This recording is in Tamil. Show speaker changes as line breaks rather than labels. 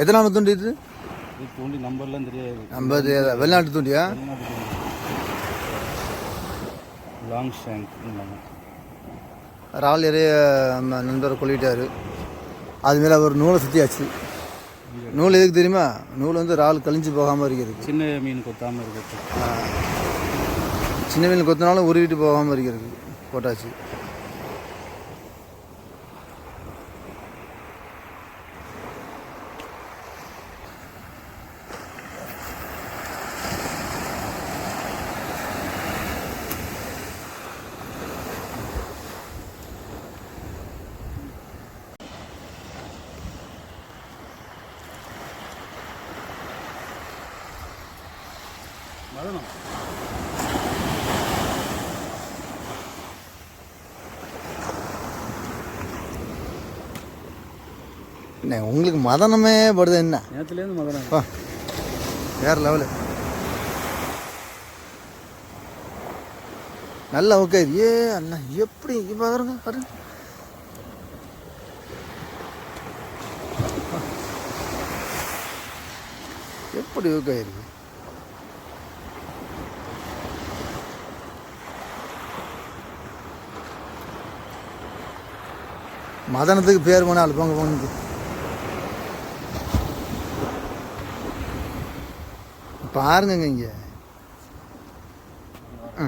எத்தனை நாள் தூண்டி இது
தூண்டி நம்பர்லாம் தெரியாது.
நம்ம இது வெளிநாட்டு தூண்டியா?
லாங் ஷேங்க்
இறால் நிறைய நம்ம நண்பர் கொள்ளிட்டாரு அது மேலே ஒரு நூலை சுற்றியாச்சு நூல் எதுக்கு தெரியுமா? நூல் வந்து இறால் கழிஞ்சு போகாமல் இருக்கிறதுக்கு.
சின்ன மீன் கொத்தாமல் இருக்கிறது.
சின்ன மீன் கொத்தினாலும் உருவிட்டு போகாமல் இருக்கிறதுக்கு போட்டாச்சு.
மதனம்
என்ன உங்களுக்கு மதனமே படுது என்ன?
நேற்றுலேருந்து மதனம்.
வேறு லெவலு நல்லா ஓகே ஏ அண்ணா எப்படி இப்போ பாருங்க. பாருங்க எப்படி ஓகே இருக்கு? மதனத்துக்கு பேர் போனால் போங்க போங்க. பாருங்கங்க இங்கே. ஆ.